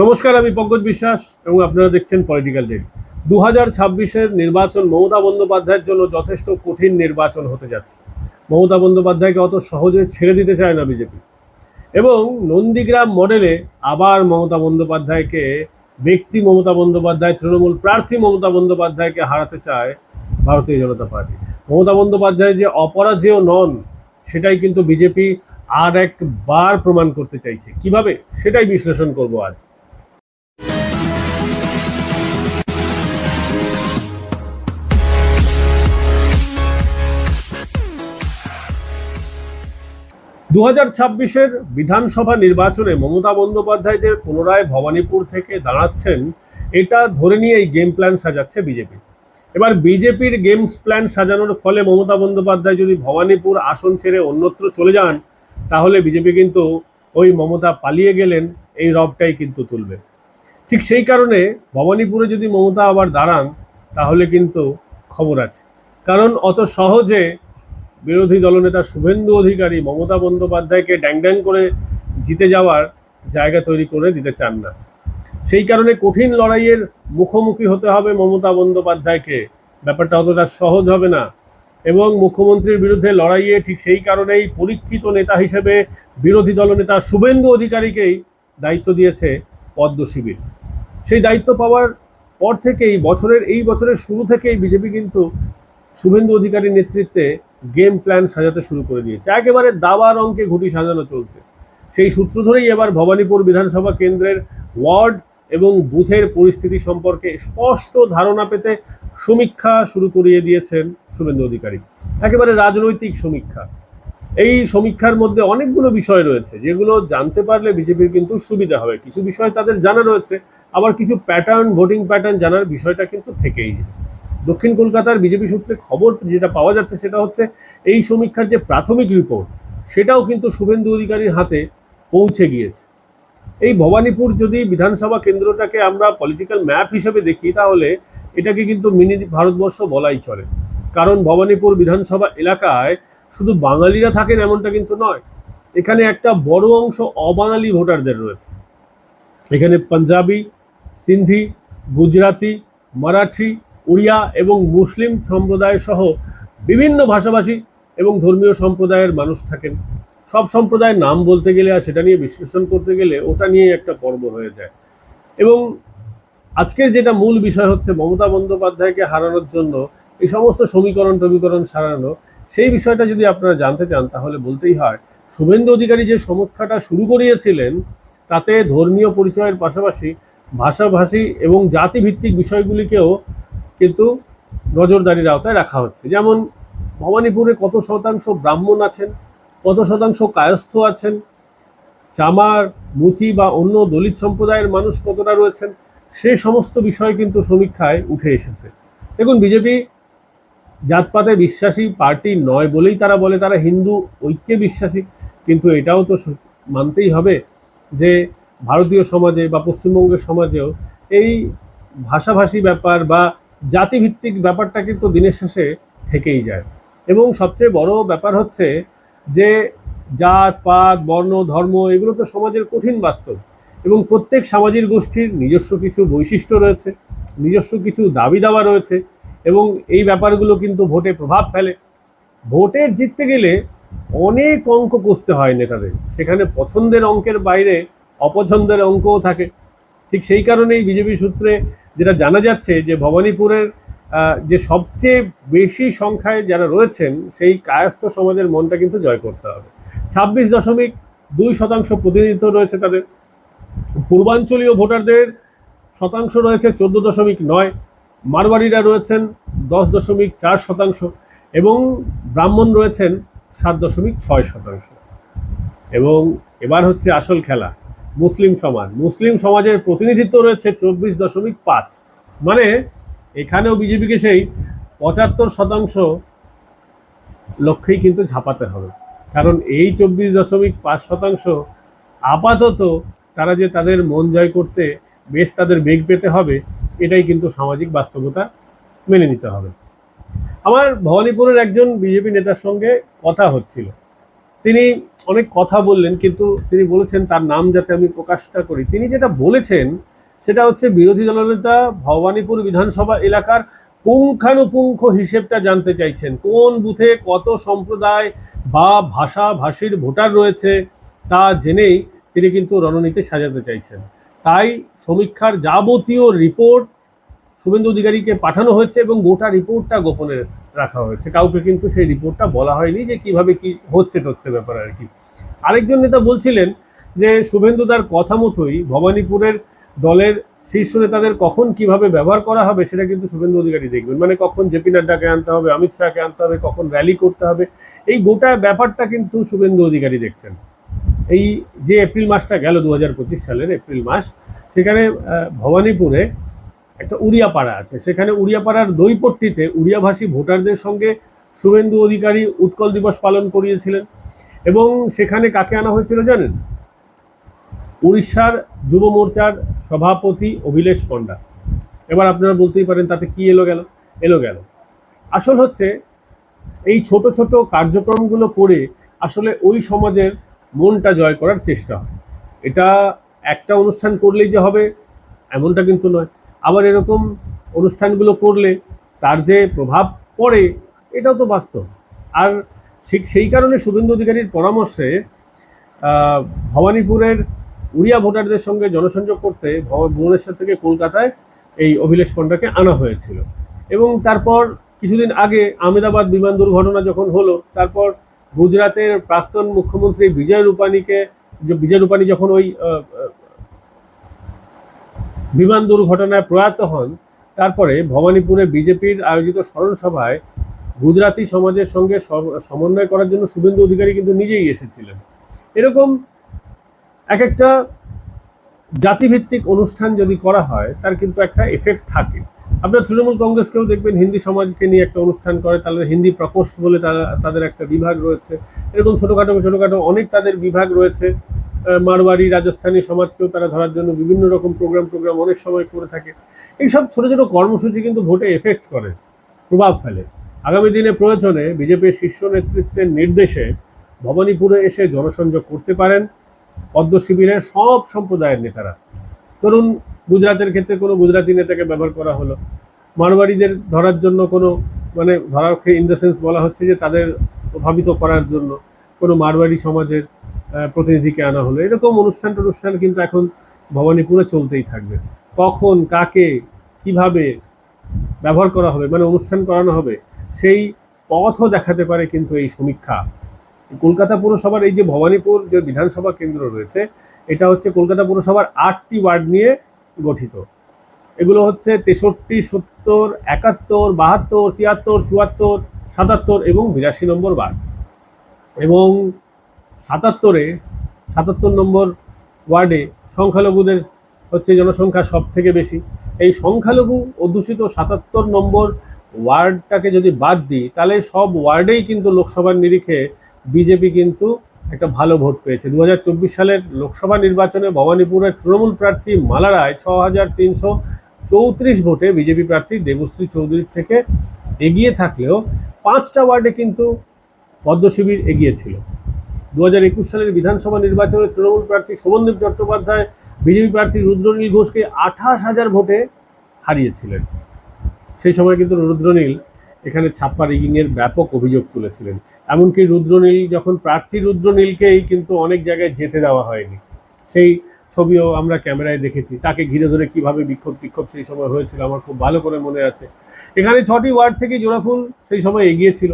নমস্কার, আমি পঙ্কজ বিশ্বাস এবং আপনারা দেখছেন পলিটিক্যাল ডেট দু হাজার ছাব্বিশের নির্বাচন মমতা বন্দ্যোপাধ্যায়ের জন্য যথেষ্ট কঠিন নির্বাচন হতে যাচ্ছে। মমতা বন্দ্যোপাধ্যায়কে অত সহজে ছেড়ে দিতে চায় না বিজেপি। এবং নন্দীগ্রাম মডেলে আবার মমতা বন্দ্যোপাধ্যায়কে, ব্যক্তি মমতা বন্দ্যোপাধ্যায়, তৃণমূল প্রার্থী মমতা বন্দ্যোপাধ্যায়কে হারাতে চায় ভারতীয় জনতা পার্টি। মমতা বন্দ্যোপাধ্যায় যে অপরাজেয় নন, সেটাই কিন্তু বিজেপি আর একবার প্রমাণ করতে চাইছে। কীভাবে? সেটাই বিশ্লেষণ করব আজ। দু হাজার ছাব্বিশের বিধানসভা নির্বাচনে মমতা বন্দ্যোপাধ্যায় যে পুনরায় ভবানীপুর থেকে দাঁড়াচ্ছেন, এটা ধরে নিয়ে এই গেম প্ল্যান সাজাচ্ছে বিজেপি এবার বিজেপির গেমস প্ল্যান সাজানোর ফলে মমতা বন্দ্যোপাধ্যায় যদি ভবানীপুর আসন ছেড়ে অন্যত্র চলে যান, তাহলে বিজেপি কিন্তু ওই মমতা পালিয়ে গেলেন, এই রবটাই কিন্তু তুলবে। ঠিক সেই কারণে ভবানীপুরে যদি মমতা আবার দাঁড়ান, তাহলে কিন্তু খবর আছে। কারণ অত সহজে বিরোধী দলনেতা শুভেন্দু অধিকারী মমতা বন্দ্যোপাধ্যায়কে ড্যাং ড্যাং করে জিতে যাওয়ার জায়গা তৈরি করে দিতে চান না। সেই কারণে কঠিন লড়াইয়ের মুখোমুখি হতে হবে মমতা বন্দ্যোপাধ্যায়কে। ব্যাপারটা অতটা সহজ হবে না এবং মুখ্যমন্ত্রীর বিরুদ্ধে লড়াইয়ে ঠিক সেই কারণেই পরীক্ষিত নেতা হিসেবে বিরোধী দলনেতা শুভেন্দু অধিকারীকেই দায়িত্ব দিয়েছে পদ্ম শিবির। সেই দায়িত্ব পাওয়ার পর থেকেই বছরের, এই বছরের শুরু থেকেই বিজেপি কিন্তু শুভেন্দু অধিকারীর নেতৃত্বে গেম প্ল্যান সাজাতে শুরু করে দিয়েছে। একেবারে দাবার অঙ্কে ঘুটি সাজানো চলছে। সেই সূত্র ধরেই এবার ভবানীপুর বিধানসভা কেন্দ্রের ওয়ার্ড এবং বুথের পরিস্থিতি সম্পর্কে স্পষ্ট ধারণা পেতে সমীক্ষা শুরু করিয়ে দিয়েছেন শুভেন্দু অধিকারী। একেবারে রাজনৈতিক সমীক্ষা। এই সমীক্ষার মধ্যে অনেকগুলো বিষয় রয়েছে, যেগুলো জানতে পারলে বিজেপির কিন্তু সুবিধা হবে। কিছু বিষয় তাদের জানা রয়েছে, আবার কিছু প্যাটার্ন ভোটিং প্যাটার্ন জানার বিষয়টা কিন্তু থেকেই যায়। দক্ষিণ কলকাতার বিজেপি সূত্রে খবর যেটা পাওয়া যাচ্ছে সেটা হচ্ছে এই সমীক্ষার যে প্রাথমিক রিপোর্ট, সেটাও কিন্তু শুভেন্দু অধিকারীর হাতে পৌঁছে গিয়েছে। এই ভবানীপুর যদি বিধানসভা কেন্দ্রটাকে আমরা পলিটিক্যাল ম্যাপ হিসেবে দেখি, তাহলে এটাকে কিন্তু মিনি ভারতবর্ষ বলাই চলে। কারণ ভবানীপুর বিধানসভা এলাকায় শুধু বাঙালিরা থাকেন এমনটা কিন্তু নয়, এখানে একটা বড় অংশ অবাঙালি ভোটারদের রয়েছে। এখানে পাঞ্জাবি, সিন্ধি, গুজরাতি, মারাঠি উড়িয়া এবং মুসলিম সম্প্রদায় সহ বিভিন্ন ভাষাভাষী এবং ধর্মীয় সম্প্রদায়ের মানুষ থাকেন। সব সম্প্রদায়ের নাম বলতে গেলে আর সেটা নিয়ে বিশ্লেষণ করতে গেলে ওটা নিয়েই একটা পর্ব হয়ে যায়। এবং আজকের যেটা মূল বিষয় হচ্ছে মমতা বন্দ্যোপাধ্যায়কে হারানোর জন্য, এই সমস্ত সমীকরণ টমীকরণ সারানো, সেই বিষয়টা যদি আপনারা জানতে চান, তাহলে বলতেই হয়, শুভেন্দু অধিকারী যে সমীক্ষাটা শুরু করিয়েছিলেন, তাতে ধর্মীয় পরিচয়ের পাশাপাশি ভাষাভাষী এবং জাতিভিত্তিক বিষয়গুলিকেও কিন্তু নজরদারির আওতায় রাখা হচ্ছে। যেমন ভবানীপুরে কত শতাংশ ব্রাহ্মণ আছেন, কত শতাংশ কায়স্থ আছেন চামার মুচি বা অন্য দলিত সম্প্রদায়ের মানুষ কতটা রয়েছেন, সে সমস্ত বিষয় কিন্তু সমীক্ষায় উঠে এসেছে। দেখুন, বিজেপি জাতপাতে বিশ্বাসী পার্টি নয় বলেই তারা বলে, তারা হিন্দু ঐক্যে বিশ্বাসী। কিন্তু এটাও তো মানতেই হবে যে ভারতীয় সমাজে বা পশ্চিমবঙ্গের সমাজেও এই ভাষাভাষী ব্যাপার বা জাতিভিত্তিক ব্যাপারটা কিন্তু দিনের শেষে থেকেই যায়। এবং সবচেয়ে বড় ব্যাপার হচ্ছে যে জাত, পাত, বর্ণ, ধর্ম, এগুলো তো সমাজের কঠিন বাস্তব। এবং প্রত্যেক সামাজিক গোষ্ঠীর নিজস্ব কিছু বৈশিষ্ট্য রয়েছে, নিজস্ব কিছু দাবি দাওয়া রয়েছে এবং এই ব্যাপারগুলো কিন্তু ভোটে প্রভাব ফেলে। ভোটে জিততে গেলে অনেক অঙ্ক কষতে হয় নেতাদের। সেখানে পছন্দের অঙ্কের বাইরে অপছন্দের অঙ্কও থাকে। ঠিক সেই কারণেই বিজেপি সূত্রে যেটা জানা যাচ্ছে যে ভবানীপুরের যে সবচেয়ে বেশি সংখ্যায় যারা রয়েছেন, সেই কায়স্থ সমাজের মনটা কিন্তু জয় করতে হবে। ছাব্বিশ দশমিক দুই শতাংশ প্রতিনিধিত্ব রয়েছে তাদের। পূর্বাঞ্চলীয় ভোটারদের শতাংশ রয়েছে চোদ্দ দশমিক নয়। মারবাড়িরা রয়েছেন দশ দশমিক চার শতাংশ এবং ব্রাহ্মণ রয়েছেন সাত দশমিক ছয় শতাংশ। এবং এবার হচ্ছে আসল খেলা। মুসলিম সমাজ। মুসলিম সমাজের প্রতিনিধিত্ব রয়েছে চব্বিশ দশমিক পাঁচ। মানে এখানেও বিজেপিকে সেই পঁচাত্তর শতাংশ লক্ষ্যেই কিন্তু ঝাঁপাতে হবে। কারণ এই চব্বিশ দশমিক পাঁচ শতাংশ আপাতত তারা যে তাদের মন জয় করতে বেশ তাদের বেগ পেতে হবে, এটাই কিন্তু সামাজিক বাস্তবতা মেনে নিতে হবে। আমার ভবানীপুরের একজন বিজেপি নেতার সঙ্গে কথা হচ্ছিল। তিনি অনেক কথা বললেন, কিন্তু তিনি বলেছেন তার নাম যাতে আমি প্রকাশটা করি। তিনি যেটা বলেছেন, সেটা হচ্ছে বিরোধী দলনেতা ভবানীপুর বিধানসভা এলাকার পুঙ্খানুপুঙ্খ হিসেবটা জানতে চাইছেন। কোন বুথে কত সম্প্রদায় বা ভাষা ভাষীর ভোটার রয়েছে তা জেনেই তিনি কিন্তু রণনীতি সাজাতে চাইছেন। তাই সমীক্ষার যাবতীয় রিপোর্ট শুভেন্দু অধিকারীকে পাঠানো হয়েছে এবং গোটা রিপোর্টটা গোপনে রাখা হয়েছে। কাউকে কিন্তু সেই রিপোর্টটা বলা হয়নি যে কীভাবে কি হচ্ছে টচ্ছে ব্যাপার আর কি। আরেকজন নেতা বলছিলেন যে শুভেন্দু শুভেন্দুদার কথা মতোই ভবানীপুরের দলের শীর্ষ নেতাদের কখন কীভাবে ব্যবহার করা হবে সেটা কিন্তু শুভেন্দু অধিকারী দেখবেন। মানে কখন জেপি নাড্ডাকে আনতে হবে, অমিত শাহকে আনতে হবে, কখন র্যালি করতে হবে, এই গোটা ব্যাপারটা কিন্তু শুভেন্দু অধিকারী দেখছেন। এই যে এপ্রিল মাসটা গেল দু সালের এপ্রিল মাস, সেখানে ভবানীপুরে একটা উড়িয়াপাড়া আছে। সেখানে উড়িয়াপাড়ার দইপট্টিতে উড়িয়াভাষী ভোটারদের সঙ্গে শুভেন্দু অধিকারী উৎকল দিবস পালন করিয়েছিলেন এবং সেখানে কাকে আনা হয়েছিল জানেন? উড়িষ্যার যুব মোর্চার সভাপতি অভিলেষ পণ্ডা। এবার আপনারা বলতেই পারেন তাতে কি এলো গেল? এলো গেল। আসল হচ্ছে, এই ছোট ছোট কার্যক্রমগুলো করে আসলে ওই সমাজের মনটা জয় করার চেষ্টা হয়। এটা একটা অনুষ্ঠান করলেই যে হবে, এমনটা কিন্তু নয়। আবার এরকম অনুষ্ঠানগুলো করলে তার যে প্রভাব পড়ে, এটাও তো বাস্তব। আর সেই কারণে শুভেন্দু অধিকারীর পরামর্শে ভবানীপুরের উড়িয়া ভোটারদের সঙ্গে জনসংযোগ করতে ভব- ভুবনেশ্বর থেকে কলকাতায় এই অভিলেষ পণ্ডাকে আনা হয়েছিল। এবং তারপর কিছুদিন আগে আহমেদাবাদ বিমান দুর্ঘটনা যখন হলো, তারপর গুজরাতের প্রাক্তন মুখ্যমন্ত্রী বিজয় রূপানীকে, বিজয় রূপানী যখন ওই বিমান দুর্ঘটনায় প্রয়াত হন। তারপরে ভবানীপুরে বিজেপির আয়োজিত স্মরণ সভায় গুজরাটি সমাজের সঙ্গে সমন্বয় করার জন্য শুভেন্দু অধিকারী কিন্তু নিজেই এসেছিলেন। এরকম এক একটা জাতিভিত্তিক অনুষ্ঠান যদি করা হয়, তার কিন্তু একটা এফেক্ট থাকে। আপনার তৃণমূল কংগ্রেসকেও দেখবেন, হিন্দি সমাজকে নিয়ে একটা অনুষ্ঠান করে তাহলে হিন্দি প্রকোষ্ঠ বলে তারা, তাদের একটা বিভাগ রয়েছে। এরকম ছোটোখাটো ছোটোখাটো অনেক তাদের বিভাগ রয়েছে। আহ, মারওয়ারি রাজস্থানী সমাজকেও তারা ধরার জন্য বিভিন্ন রকম প্রোগ্রাম টোগ্রাম অনেক সময় করে থাকে। এইসব ছোটো ছোটো কর্মসূচি কিন্তু ভোটে এফেক্ট করে প্রভাব ফেলে। আগামী দিনে প্রয়োজনে বিজেপির শীর্ষ নেতৃত্বের নির্দেশে ভবানীপুরে এসে জনসংযোগ করতে পারেন পদ্ম শিবিরের সব সম্প্রদায়ের নেতারা। ধরুন গুজরাতের ক্ষেত্রে কোনো গুজরাতি নেতাকে ব্যবহার করা হলো। মারওয়ারিদের ধরার জন্য কোনো মানে ধরার ইন দ্য সেন্স বলা হচ্ছে যে তাদের প্রভাবিত করার জন্য কোনো মারওয়ারি সমাজের প্রতিনিধিকে আনা হলো। এরকম অনুষ্ঠান টনুষ্ঠান কিন্তু এখন ভবানীপুরে চলতেই থাকবে। কখন, কাকে, কীভাবে ব্যবহার করা হবে মানে অনুষ্ঠান করানো হবে, সেই পথও দেখাতে পারে কিন্তু এই সমীক্ষা। কলকাতা পুরসভার এই যে ভবানীপুর যে বিধানসভা কেন্দ্র রয়েছে, এটা হচ্ছে কলকাতা পুরসভার আটটি ওয়ার্ড নিয়ে গঠিত। এগুলো হচ্ছে তেষট্টি, সত্তর, একাত্তর, বাহাত্তর, তিয়াত্তর, চুয়াত্তর, সাতাত্তর এবং বিরাশি নম্বর ওয়ার্ড। এবং সাতাত্তরে, সাতাত্তর নম্বর ওয়ার্ডে সংখ্যালঘুদের হচ্ছে জনসংখ্যা সব থেকে বেশি। এই সংখ্যালঘু অধ্যুষিত সাতাত্তর নম্বর ওয়ার্ডটাকে যদি বাদ দিই, তাহলে সব ওয়ার্ডেই কিন্তু লোকসভার নিরিখে বিজেপি কিন্তু একটা ভালো ভোট পেয়েছে। দু হাজার চব্বিশ সালের লোকসভা নির্বাচনে ভবানীপুরের তৃণমূল প্রার্থী মালা রায় ছ ভোটে বিজেপি প্রার্থী দেবশ্রী চৌধুরীর থেকে এগিয়ে থাকলেও পাঁচটা ওয়ার্ডে কিন্তু পদ্ম শিবির এগিয়ে ছিল। দু হাজার একুশ সালের বিধানসভা নির্বাচনে তৃণমূল প্রার্থী শোভনদেব চট্টোপাধ্যায়, বিজেপি প্রার্থী রুদ্রনীল ঘোষকে আঠাশ হাজার ভোটে হারিয়েছিলেন। সেই সময় কিন্তু রুদ্রনীল এখানে ছাপ্পা রিগিংয়ের ব্যাপক অভিযোগ তুলেছিলেন। এমনকি রুদ্রনীল, যখন প্রার্থী রুদ্রনীলকেই কিন্তু অনেক জায়গায় যেতে দেওয়া হয়নি, সেই ছবিও আমরা ক্যামেরায় দেখেছি। তাকে ঘিরে ধরে কীভাবে বিক্ষোভ টিক্ষোভ সেই সময় হয়েছিল আমার খুব ভালো করে মনে আছে। এখানে ছটি ওয়ার্ড থেকে জোড়াফুল সেই সময় এগিয়েছিল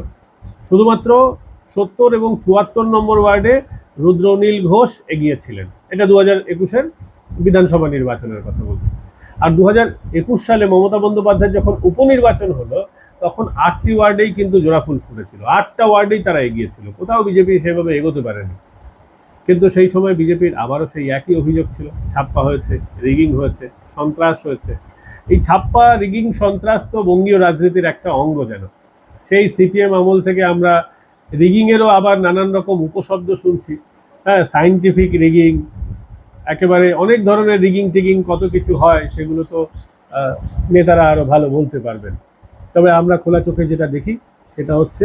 শুধুমাত্র সত্তর এবং চুয়াত্তর নম্বর ওয়ার্ডে রুদ্রনীল ঘোষ এগিয়েছিলেন। এটা দু হাজার একুশের বিধানসভা নির্বাচনের কথা বলছি। আর দু একুশ সালে মমতা বন্দ্যোপাধ্যায় যখন উপনির্বাচন হলো, তখন আটটি ওয়ার্ডেই কিন্তু জোড়াফুল ফুটেছিল। আটটা ওয়ার্ডেই তারা এগিয়েছিল। কোথাও বিজেপি সেভাবে এগোতে পারেনি। কিন্তু সেই সময় বিজেপির আবারও সেই একই অভিযোগ ছিল। ছাপ্পা হয়েছে, রিগিং হয়েছে, সন্ত্রাস হয়েছে। এই ছাপ্পা, রিগিং, সন্ত্রাস তো বঙ্গীয় রাজনীতির একটা অঙ্গ যেন। সেই সিপিএম আমল থেকে আমরা রিগিংয়েরও আবার নানান রকম উপশব্দ শুনছি। হ্যাঁ সাইন্টিফিক রিগিং একেবারে অনেক ধরনের রিগিং টিগিং কত কিছু হয়, সেগুলো তো নেতারা আরও ভালো বলতে পারবেন। তবে আমরা খোলা চোখে যেটা দেখি, সেটা হচ্ছে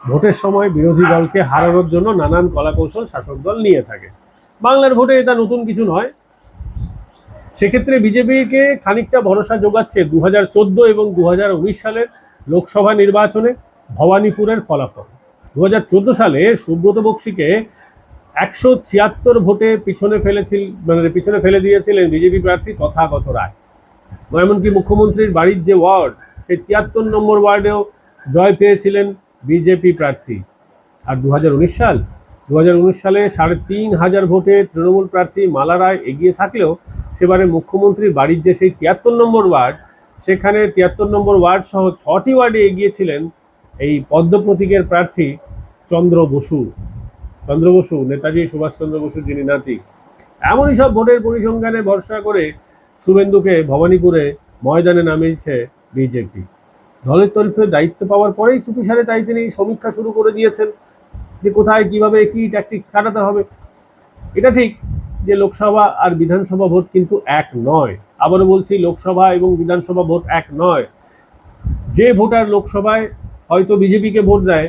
ভোটের সময় বিরোধী দলকে হারানোর জন্য নানান কলাকৌশল শাসক দল নিয়ে থাকে। বাংলার ভোটে এটা নতুন কিছু নয়। সেক্ষেত্রে বিজেপিকে খানিকটা ভরসা যোগাচ্ছে দু হাজার চোদ্দ এবং দু হাজার উনিশ সালের লোকসভা নির্বাচনে ভবানীপুরের ফলাফল। দু হাজার চোদ্দ সালে সুব্রত বক্সিকে একশো ছিয়াত্তর ভোটে পিছনে ফেলেছিল মানে পিছনে ফেলে দিয়েছিলেন বিজেপি প্রার্থী তথাগত রায়। এমনকি মুখ্যমন্ত্রীর বাড়ির যে ওয়ার্ড, সেই তিয়াত্তর নম্বর ওয়ার্ডেও জয় পেয়েছিলেন বিজেপি প্রার্থী। আর দু হাজার উনিশ সাল দু হাজার উনিশ সালে সাড়ে তিন হাজার ভোটে তৃণমূল প্রার্থী মালা রায় এগিয়ে থাকলেও সেবারে মুখ্যমন্ত্রীর বাড়ির যে সেই তিয়াত্তর নম্বর ওয়ার্ড, সেখানে তিয়াত্তর নম্বর ওয়ার্ড সহ ছটি ওয়ার্ডে এগিয়েছিলেন এই পদ্ম প্রতীকের প্রার্থী চন্দ্র বসু। চন্দ্র বসু, নেতাজি সুভাষচন্দ্র বসু যিনি নাতি। এমনই সব ভোটের পরিসংখ্যানে ভরসা করে শুভেন্দুকে ভবানীপুরে ময়দানে নামিয়েছে বিজেপি। দলের তরফে দায়িত্ব পাওয়ার পরেই চুপিসারে তাই তিনি সমীক্ষা শুরু করে দিয়েছেন যে কোথায়, কীভাবে, কি ট্যাকটিক্স কাটাতে হবে। এটা ঠিক যে লোকসভা আর বিধানসভা ভোট কিন্তু এক নয়। আবারও বলছি, লোকসভা এবং বিধানসভা ভোট এক নয়। যে ভোটার লোকসভায় হয়তো বিজেপিকে ভোট দেয়,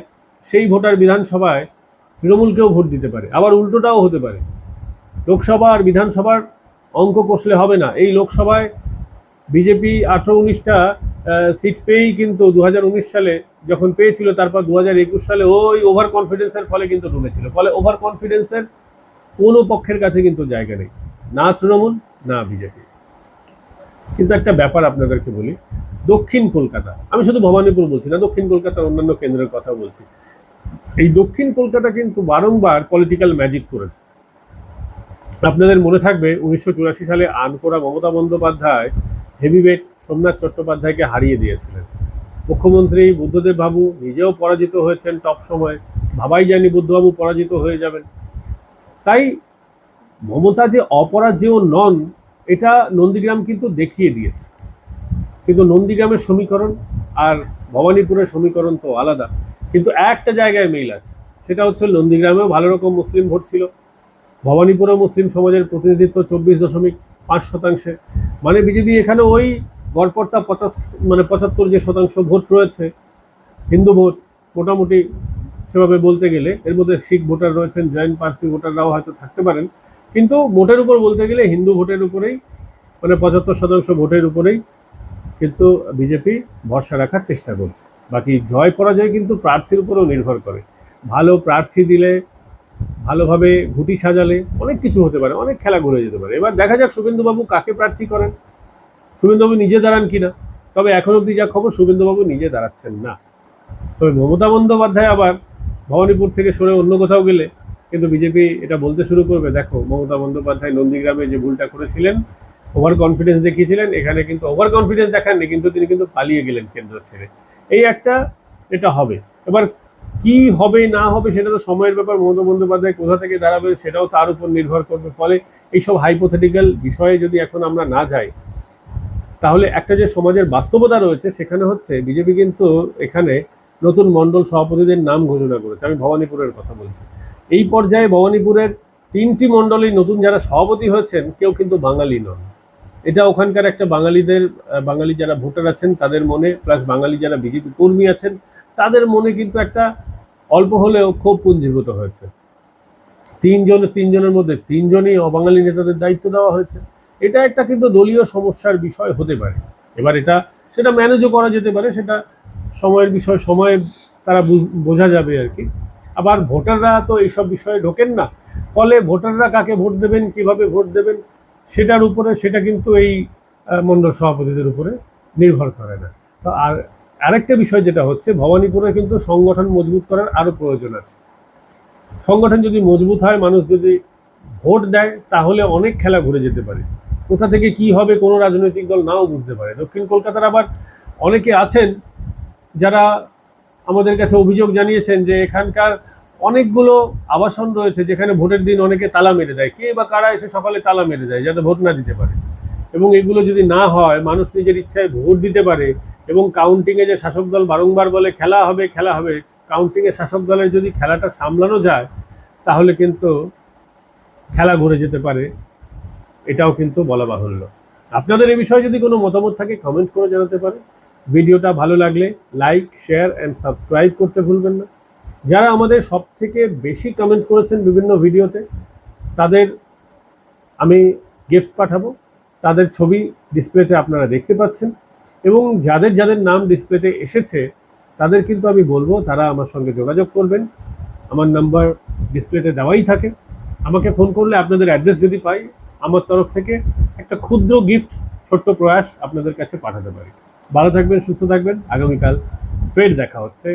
সেই ভোটার বিধানসভায় তৃণমূলকেও ভোট দিতে পারে। আবার উল্টোটাও হতে পারে। লোকসভা আর বিধানসভার অঙ্ক কষলে হবে না। এই লোকসভায় বিজেপি আঠেরো উনিশটা সিট পেয়েই কিন্তু দু হাজার উনিশ সালে যখন পেয়েছিল, তারপর দু হাজার একুশ সালে ওই ওভার কনফিডেন্সের ফলে কিন্তু ঢুকেছিল ফলে ওভার কনফিডেন্সের কোনো পক্ষের কাছে কিন্তু জায়গা নেই। না তৃণমূল, না বিজেপি। কিন্তু একটা ব্যাপার আপনাদেরকে বলি দক্ষিণ কলকাতা। আমি শুধু ভবানীপুর বলছি না, দক্ষিণ কলকাতার অন্যান্য কেন্দ্রের কথা বলছি। এই দক্ষিণ কলকাতা কিন্তু বারংবার পলিটিক্যাল ম্যাজিক করেছে। আপনাদের মনে থাকবে, উনিশশো চুরাশি সালে আনকোরা মমতা বন্দ্যোপাধ্যায় হেভিওয়েট সোমনাথ চট্টোপাধ্যায়কে হারিয়ে দিয়েছিলেন। মুখ্যমন্ত্রী বুদ্ধদেব বাবু নিজেও পরাজিত হয়েছেন টপ সময়। ভাবাই জানি বুদ্ধবাবু পরাজিত হয়ে যাবেন। তাই মমতা যে অপরাজেয় নন, এটা নন্দীগ্রাম কিন্তু দেখিয়ে দিয়েছে। কিন্তু নন্দীগ্রামের সমীকরণ আর ভবানীপুরের সমীকরণ তো আলাদা। কিন্তু একটা জায়গায় মিল আছে, সেটা হচ্ছে নন্দীগ্রামেও ভালো রকম মুসলিম ভোট ছিল। ভবানীপুরেও মুসলিম সমাজের প্রতিনিধিত্ব চব্বিশ দশমিক পাঁচ শতাংশে। মানে বিজেপি এখানে ওই গড়পড়তা পঁচাশ মানে পঁচাত্তর যে শতাংশ ভোট রয়েছে, হিন্দু ভোট, মোটামুটি সেভাবে বলতে গেলে, এর মধ্যে শিখ ভোটার রয়েছেন, জৈন, পার্সি ভোটাররাও হয়তো থাকতে পারেন। কিন্তু ভোটের উপর বলতে গেলে হিন্দু ভোটের উপরেই মানে পঁচাত্তর শতাংশ ভোটের উপরেই কিন্তু বিজেপি ভরসা রাখার চেষ্টা করছে। বাকি জয় পরাজয় কিন্তু প্রার্থীর উপরেও নির্ভর করে। ভালো প্রার্থী দিলে, ভালোভাবে ঘুটি সাজালে অনেক কিছু হতে পারে, অনেক খেলা ঘুরে যেতে পারে। এবার দেখা যাক শুভেন্দুবাবু কাকে প্রার্থী করেন। শুভেন্দুবাবু নিজে দাঁড়ান কিনা? তবে এখন অবধি যা খবর, শুভেন্দুবাবু নিজে দাঁড়াচ্ছেন না। তবে মমতা বন্দ্যোপাধ্যায় আবার ভবানীপুর থেকে সরে অন্য কোথাও গেলে, কিন্তু বিজেপি এটা বলতে শুরু করবে। দেখো, মমতা বন্দ্যোপাধ্যায় নন্দীগ্রামে যে ভুলটা করেছিলেন ওভার কনফিডেন্স দেখিয়েছিলেন, এখানে কিন্তু ওভার কনফিডেন্স দেখাননি, কিন্তু তিনি কিন্তু পালিয়ে গেলেন কেন্দ্র ছেড়ে। এই একটা এটা হবে। এবার কি হবে, না হবে, সেটা তো সময়ের ব্যাপার। মমতা বন্দ্যোপাধ্যায় কোথা থেকে দাঁড়াবে সেটাও তার উপর নির্ভর করবে। ফলে এইসব হাইপোথেটিক্যাল বিষয়ে যদি এখন আমরা না যাই, তাহলে একটা যে সমাজের বাস্তবতা রয়েছে, সেখানে হচ্ছে বিজেপি কিন্তু এখানে নতুন মণ্ডল সভাপতিদের নাম ঘোষণা করেছে। আমি ভবানীপুরের কথা বলছি। এই পর্যায়ে ভবানীপুরের তিনটি মণ্ডলী নতুন যারা সভাপতি হয়েছেন, কেউ কিন্তু বাঙালি নন। এটা ওখানকার একটা বাঙালিদের বাঙালি যারা ভোটার আছেন, তাদের মনে প্লাস বাঙালি যারা বিজেপি কর্মী আছেন, তাদের মনে কিন্তু একটা অল্প হলেও ক্ষোভ পুঞ্জীভূত হয়েছে। তিনজন, তিনজনের মধ্যে তিনজনই অবাঙালি নেতাদের দায়িত্ব দেওয়া হয়েছে। এটা একটা কিন্তু দলীয় সমস্যার বিষয় হতে পারে। এবার এটা, সেটা ম্যানেজও করা যেতে পারে, সেটা সময়ের বিষয়, সময়ে তারা বোঝা যাবে আর কি। আবার ভোটাররা তো এইসব বিষয়ে ঢোকেন না। ফলে ভোটাররা কাকে ভোট দেবেন, কীভাবে ভোট দেবেন সেটার উপরে, সেটা কিন্তু এই মণ্ডল সভাপতিদের উপরে নির্ভর করে না। তো আর আরেকটা বিষয় যেটা হচ্ছে, ভবানীপুরে কিন্তু সংগঠন মজবুত করার আরও প্রয়োজন আছে। সংগঠন যদি মজবুত হয়, মানুষ যদি ভোট দেয়, তাহলে অনেক খেলা ঘুরে যেতে পারে। কোথা থেকে কি হবে, কোনো রাজনৈতিক দল নাও বুঝতে পারে। দক্ষিণ কলকাতার আবার অনেকে আছেন যারা আমাদের কাছে অভিযোগ জানিয়েছেন যে এখানকার অনেকগুলো আবাসন রয়েছে যেখানে ভোটের দিন অনেকে তালা মেরে দেয়। কে বা কারা এসে সকালে তালা মেরে দেয় যাতে ভোট না দিতে পারে? এবং এগুলো যদি না হয়, মানুষ নিজের ইচ্ছায় ভোট দিতে পারে এবং কাউন্টিংয়ে যে শাসক দল বারংবার বলে খেলা হবে খেলা হবে কাউন্টিংয়ে শাসক দলের যদি খেলাটা সামলানো যায়, তাহলে কিন্তু খেলা ঘুরে যেতে পারে। এটাও কিন্তু বলা বাহুল্য। আপনাদের এই বিষয়ে যদি কোনো মতামত থাকে কমেন্ট করে জানাতে পারেন। ভিডিওটা ভালো লাগলে লাইক শেয়ার অ্যান্ড সাবস্ক্রাইব করতে ভুলবেন না। যারা আমাদের সব থেকে বেশি কমেন্ট করেছেন বিভিন্ন ভিডিওতে, তাদের আমি গিফট পাঠাবো। তাদের ছবি ডিসপ্লেতে আপনারা দেখতে পাচ্ছেন এবং যাদের যাদের নাম ডিসপ্লেতে এসেছে, তাদের কিন্তু আমি বলব তারা আমার সঙ্গে যোগাযোগ করবেন। আমার নাম্বার ডিসপ্লেতে দেওয়াই থাকে। আমাকে ফোন করলে আপনাদের অ্যাড্রেস যদি পাই, আমার তরফ থেকে একটা ক্ষুদ্র গিফট ছোট্ট প্রয়াস আপনাদের কাছে পাঠাতে পারি। ভালো থাকবেন, সুস্থ থাকবেন। আগামীকাল ফের দেখা হচ্ছে।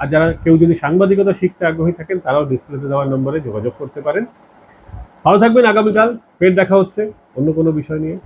আর যারা কেউ যদি সাংবাদিকতা শিখতে আগ্রহী থাকেন, তারাও ডিসপ্লেতে দেওয়ার নম্বরে যোগাযোগ করতে পারেন। ভালো থাকবেন, আগামীকাল ফের দেখা হচ্ছে অন্য কোনো বিষয় নিয়ে।